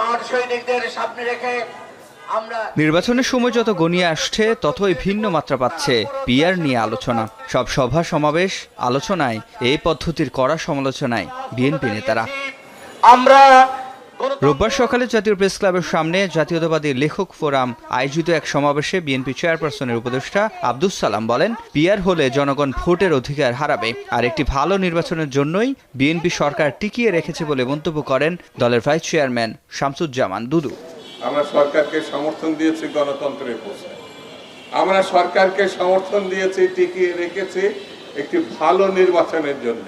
মাঠ সৈনিকদের সামনে রেখে নির্বাচনের সময় যত গনিয়ে আসছে ততই ভিন্ন মাত্রা পাচ্ছে। পিয়ার নিয়ে আলোচনা। সব সভা সমাবেশ আলোচনায়। এই পদ্ধতির কড়া সমালোচনায় বিএনপি নেতারা। আমরা রোববার সকালে জাতীয় প্রেস ক্লাবের সামনে জাতীয়তাবাদী লেখক ফোরাম আয়োজিত এক সমাবেশে বিএনপি চেয়ারপারসনের উপদেষ্টা আব্দুস সালাম বলেন পিয়ার হলে জনগণ ভোটের অধিকার হারাবে। আর একটি ভালো নির্বাচনের জন্যই বিএনপি সরকার টিকিয়ে রেখেছে বলে মন্তব্য করেন দলের ভাইস চেয়ারম্যান শামসুজ্জামান দুদু। আমরা সরকারকে সমর্থন দিয়েছি গণতন্ত্রের প্রশ্নে আমরা সরকারকে সমর্থন দিয়েছি টিকিয়ে রেখেছি একটি ভালো নির্বাচনের জন্য।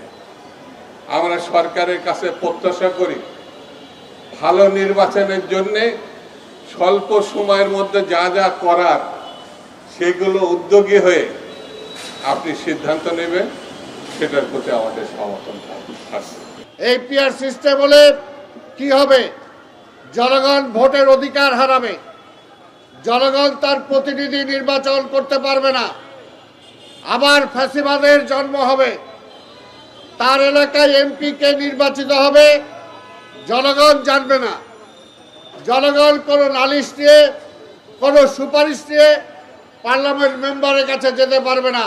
আমরা সরকারের কাছে প্রত্যাশা করি ভালো নির্বাচনের জন্য স্বল্প সময়ের মধ্যে যা যা করার সেগুলো উদ্যোগী হয়ে আপনি সিদ্ধান্ত নেবেন, সেটার প্রতি আমাদের সমর্থন এই পিয়ার সিস্টেম হলে কি হবে? জনগণ ভোটের অধিকার হারাবে। জনগণ তার প্রতিনিধি নির্বাচন করতে পারবে না। আবার ফ্যাসিবাদের জন্ম হবে। তার এলাকায় এমপিকে নির্বাচিত হবে? জনগণ জানবে না। জনগণ কোনো নালিশ নিয়ে কোনো সুপারিশ নিয়ে পার্লামেন্ট মেম্বারের কাছে যেতে পারবে না।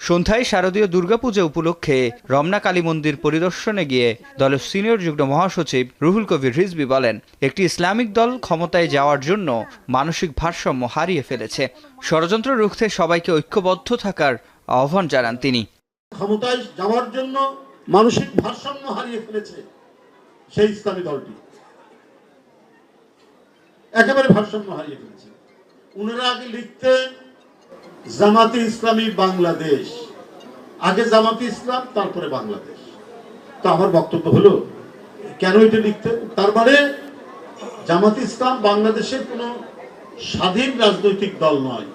সন্ধ্যায় শারদীয় দুর্গাপূজা উপলক্ষে রমনা কালী মন্দির পরিদর্শনে গিয়ে দলের সিনিয়র যুগ্ম মহাসচিব রুহুল কবির রিজবি বলেন একটি ইসলামিক দল ক্ষমতায় যাওয়ার জন্য মানসিক ভারসাম্য হারিয়ে ফেলেছে। ষড়যন্ত্র রুখতে সবাইকে ঐক্যবদ্ধ থাকার আহ্বান জানান তিনি। ক্ষমতায় যাওয়ার জন্য মানসিক ভারসাম্য হারিয়ে ফেলেছে। সেই ইসলামী দলটি। একেবারে ভারসাম্য হারিয়ে ফেলেছে। উনারা আগে লিখতেন জামাতে ইসলামী বাংলাদেশ। আগে জামাতে ইসলাম, তারপরে বাংলাদেশ। তো আমার বক্তব্য হলো, কেন এটা লিখতে? তার মানে জামাতে ইসলাম বাংলাদেশের কোনো স্বাধীন রাজনৈতিক দল নয়।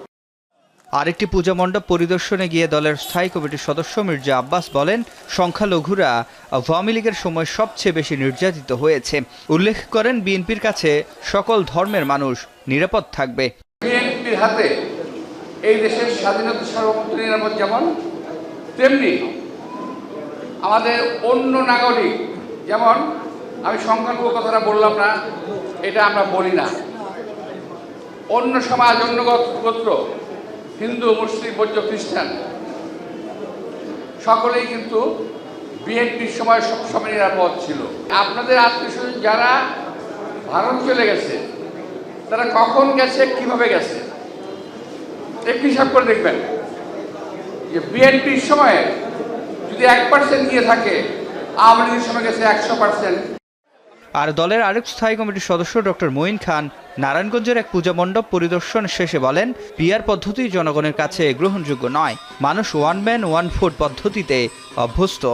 আরেকটি পূজা মণ্ডপ পরিদর্শনে গিয়ে দলের স্থায়ী কমিটির সদস্য মির্জা আব্বাস বলেন, সংখ্যালঘুরা আওয়ামী লীগের সময় সবচেয়ে বেশি নির্যাতিত হয়েছে। উল্লেখ করেন, বিএনপির কাছে সকল ধর্মের মানুষ নিরাপদ থাকবে। বিএনপির হাতে এই দেশের স্বাধীনতা নিরাপদ যেমন, তেমনি আমাদের অন্য নাগরিক যেমন, আমি সংখ্যালঘু কথাটা বললাম না, এটা আমরা বলি না। অন্য সমাজ অন্য গোত্র হিন্দু, মুসলিম, বৌদ্ধ, খ্রিস্টান। সকলেই কিন্তু বিএনপির সময় সবসময় নিরাপদ ছিল। আপনাদের আত্মীয় যারা ভারত চলে গেছে, তারা কখন গেছে, কীভাবে গেছে একটু হিসাব করে দেখবেন। যে বিএনপির সময়ে যদি এক পার্সেন্ট গিয়ে থাকে, আওয়ামী লীগের সময় গেছে একশো পার্সেন্ট আর দলের আরেক স্থায়ী কমিটির সদস্য ডক্টর মঈন খান নারায়ণগঞ্জের এক পূজা মণ্ডপ পরিদর্শন শেষে বলেন পিয়ার পদ্ধতি জনগণের কাছে গ্রহণযোগ্য নয়, মানুষ ওয়ান ম্যান ওয়ান ভোট পদ্ধতিতে অভ্যস্ত।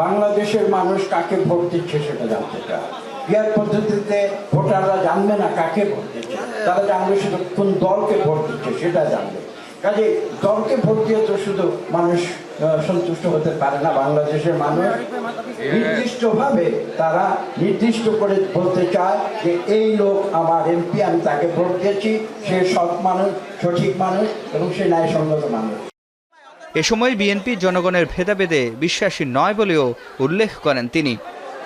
বাংলাদেশের মানুষ কাকে ভোট দিচ্ছে সেটা জানতে চায়। বিয়ার পদ্ধতিতে ভোটাররা জানবে না কাকে ভোট দিচ্ছে। তারা জানবে শুধু কোন দলকে ভোট দিচ্ছে সেটা জানবে। কাজে দলকে ভোট দিয়ে তো শুধু মানুষ সন্তুষ্ট হতে পারে না বাংলাদেশের মানুষ। নির্দিষ্টভাবে তারা নির্দিষ্ট করে বলতে চায় যে এই লোক আমার এমপি, আমি তাকে ভোট দিয়েছি, সে সৎ মানুষ, সঠিক মানুষ এবং সে ন্যায়সঙ্গত মানুষ। এ সময় বিএনপি জনগণের ভেদাভেদে বিশ্বাসী নয় বলেও উল্লেখ করেন তিনি।